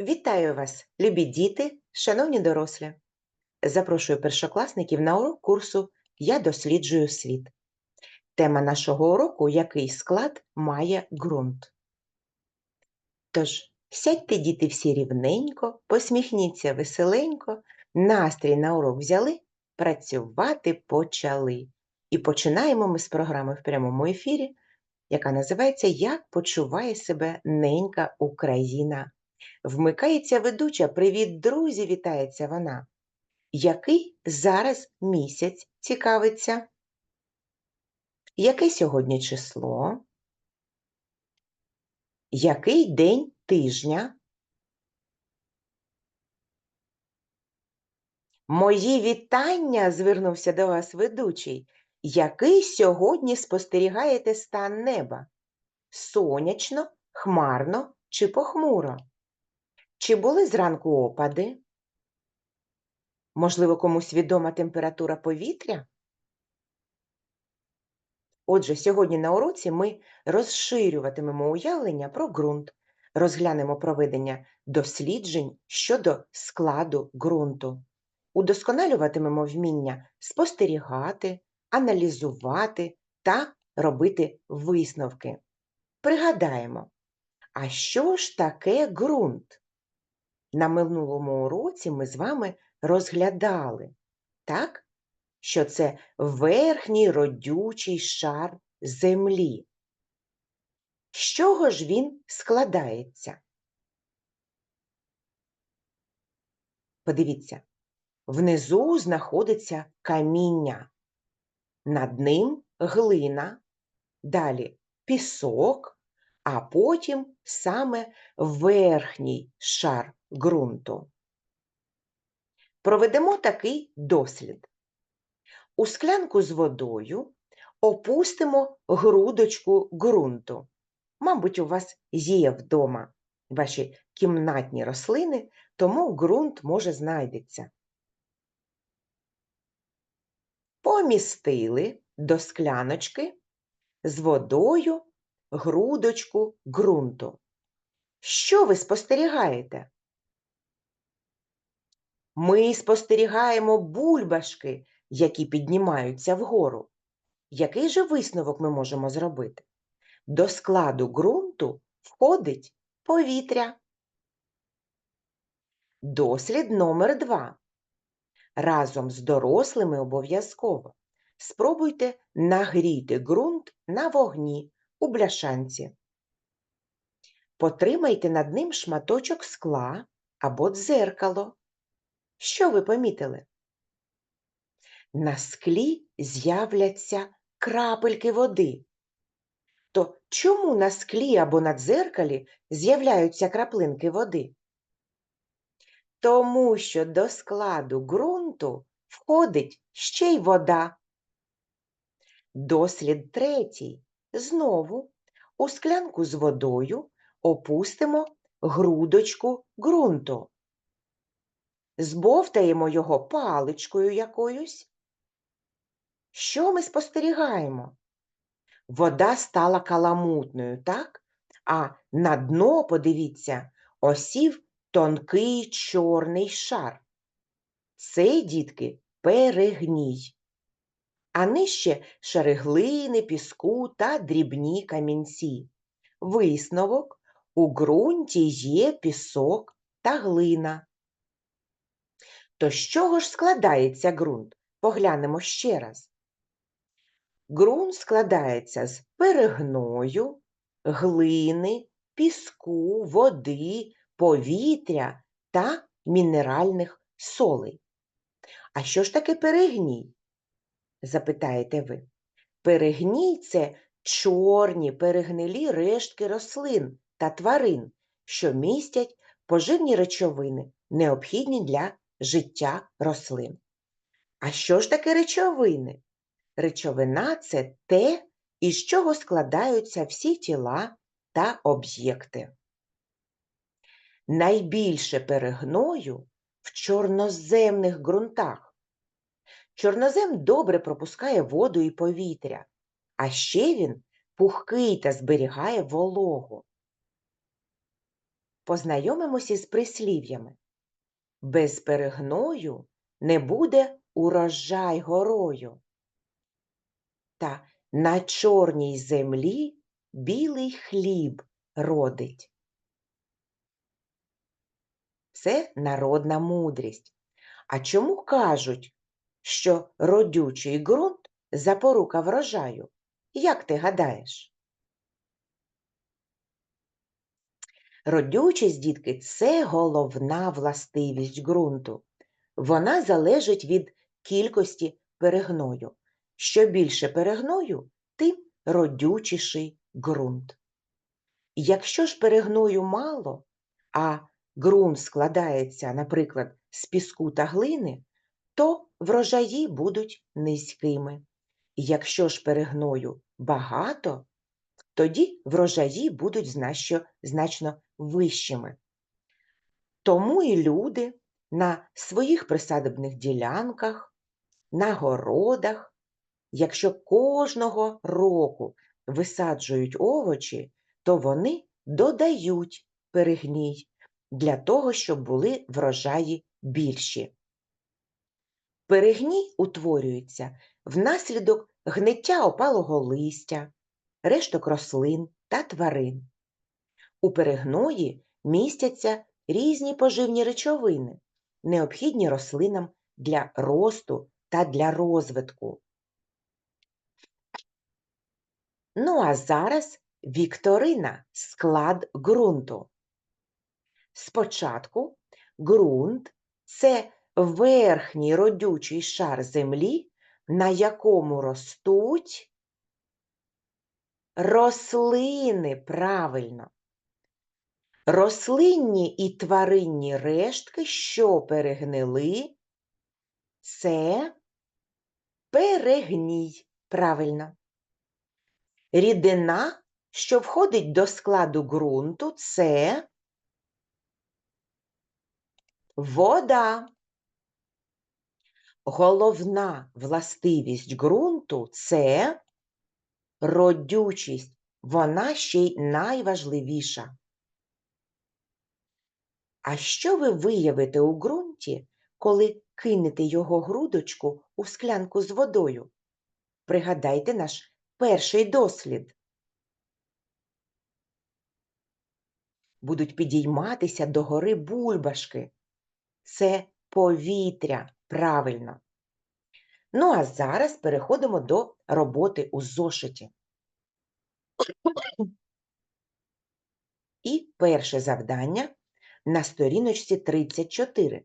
Вітаю вас, любі діти, шановні дорослі. Запрошую першокласників на урок курсу Я досліджую світ. Тема нашого уроку який склад має ґрунт. Тож, сядьте, діти, всі рівненько, посміхніться веселенько, настрій на урок взяли, працювати почали. І починаємо ми з програми в прямому ефірі, яка називається Як почуває себе ненька Україна. Вмикається ведуча. Привіт, друзі! Вітається вона. Який зараз місяць цікавиться? Яке сьогодні число? Який день тижня? Мої вітання, звернувся до вас ведучий. Який сьогодні спостерігаєте стан неба? Сонячно, хмарно чи похмуро? Чи були зранку опади? Можливо, комусь відома температура повітря? Отже, сьогодні на уроці ми розширюватимемо уявлення про ґрунт, розглянемо проведення досліджень щодо складу ґрунту, удосконалюватимемо вміння спостерігати, аналізувати та робити висновки. Пригадаємо, а що ж таке ґрунт? На минулому уроці ми з вами розглядали, так? що це верхній родючий шар землі. З чого ж він складається? Подивіться, внизу знаходиться каміння, над ним глина, далі пісок, а потім саме верхній шар ґрунту. Проведемо такий дослід. У склянку з водою опустимо грудочку ґрунту. Мабуть, у вас є вдома ваші кімнатні рослини, тому ґрунт може знайдеться. Помістили до скляночки з водою грудочку ґрунту. Що ви спостерігаєте? Ми спостерігаємо бульбашки, які піднімаються вгору. Який же висновок ми можемо зробити? До складу ґрунту входить повітря. Дослід номер два. Разом з дорослими обов'язково спробуйте нагріти ґрунт на вогні у бляшанці. Потримайте над ним шматочок скла або дзеркало. Що ви помітили? На склі з'являться крапельки води. То чому на склі або на дзеркалі з'являються краплинки води? Тому що до складу ґрунту входить ще й вода. Дослід третій. Знову у склянку з водою опустимо грудочку ґрунту. Збовтаємо його паличкою якоюсь. Що ми спостерігаємо? Вода стала каламутною, так? А на дно, подивіться, осів тонкий чорний шар. Це, дітки, перегній. А нижче шари глини, піску та дрібні камінці. Висновок у ґрунті є пісок та глина. То з чого ж складається ґрунт? Поглянемо ще раз. Ґрунт складається з перегною, глини, піску, води, повітря та мінеральних солей. А що ж таке перегній? Запитаєте ви. Перегній це чорні перегнилі рештки рослин та тварин, що містять поживні речовини, необхідні для життя рослин. А що ж таке речовини? Речовина це те, із чого складаються всі тіла та об'єкти. Найбільше перегною в чорноземних ґрунтах. Чорнозем добре пропускає воду і повітря, а ще він пухкий та зберігає вологу. познайомимося з прислів'ями. Без перегною не буде урожай горою. Та на чорній землі білий хліб родить. Це народна мудрість. А чому кажуть, що родючий ґрунт запорука врожаю? Як ти гадаєш? Родючість, дітки, це головна властивість ґрунту. Вона залежить від кількості перегною. Що більше перегною, тим родючіший ґрунт. Якщо ж перегною мало, а ґрунт складається, наприклад, з піску та глини, то врожаї будуть низькими. Якщо ж перегною багато, тоді врожаї будуть значно, вищими. Тому і люди на своїх присадибних ділянках, на городах, якщо кожного року висаджують овочі, то вони додають перегній для того, щоб були врожаї більші. Перегній утворюється внаслідок гниття опалого листя, решток рослин та тварин. У перегної містяться різні поживні речовини, необхідні рослинам для росту та для розвитку. Ну а зараз вікторина склад ґрунту. Спочатку ґрунт це верхній родючий шар землі, на якому ростуть рослини правильно. Рослинні і тваринні рештки, що перегнили, це перегній. Правильно. Рідина, що входить до складу ґрунту, це вода. Головна властивість ґрунту це родючість. Вона ще й найважливіша. А що ви виявите у ґрунті, коли кинете його грудочку у склянку з водою? Пригадайте наш перший дослід. Будуть підійматися до гори бульбашки. Це повітря, правильно. Ну, а зараз переходимо до роботи у зошиті. І перше завдання на сторіночці 34.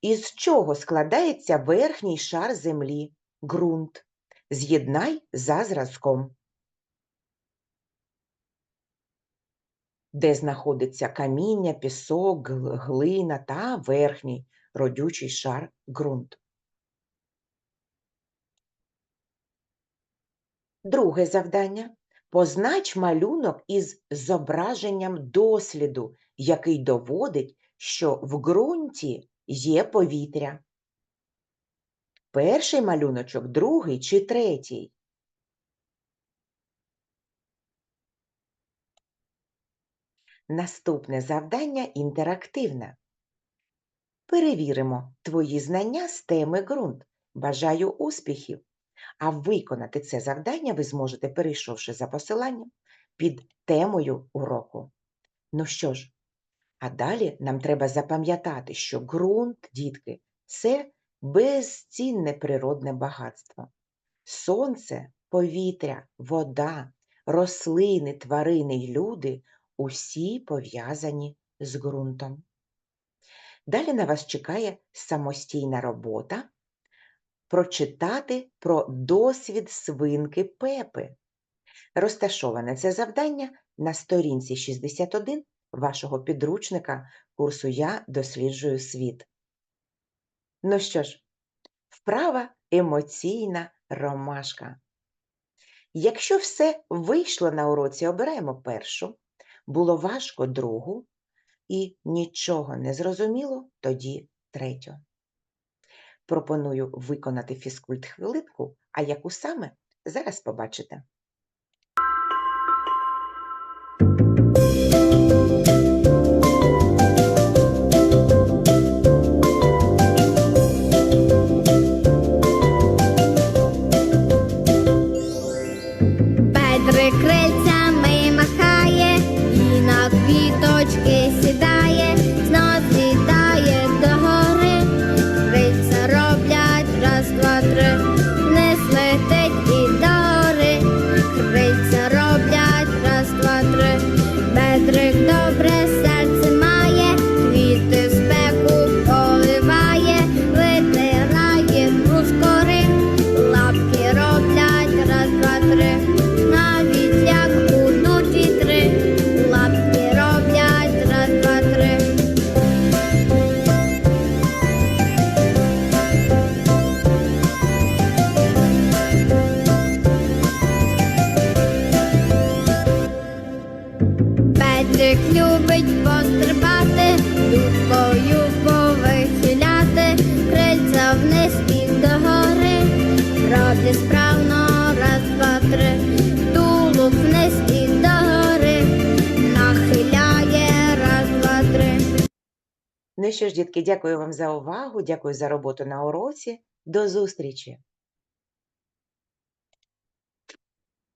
Із чого складається верхній шар землі, ґрунт? З'єднай за зразком. Де знаходиться каміння, пісок, глина та верхній родючий шар ґрунт. Друге завдання. Познач малюнок із зображенням досліду, який доводить, що в ґрунті є повітря. Перший малюночок, другий чи третій? Наступне завдання інтерактивне. Перевіримо твої знання з теми ґрунт. Бажаю успіхів! А виконати це завдання ви зможете, перейшовши за посиланням під темою уроку. Ну що ж, а далі нам треба запам'ятати, що ґрунт, дітки, це безцінне природне багатство. Сонце, повітря, вода, рослини, тварини й люди усі пов'язані з ґрунтом. Далі на вас чекає самостійна робота прочитати про досвід свинки Пепи. Розташоване це завдання на сторінці 61 вашого підручника курсу Я досліджую світ. Ну що ж, вправа емоційна ромашка. Якщо все вийшло на уроці, обираємо першу, було важко другу, і нічого не зрозуміло, тоді третю. Пропоную виконати фізкульт хвилинку, а яку саме зараз побачите. Ну що ж, дітки, дякую вам за увагу, дякую за роботу на уроці. До зустрічі!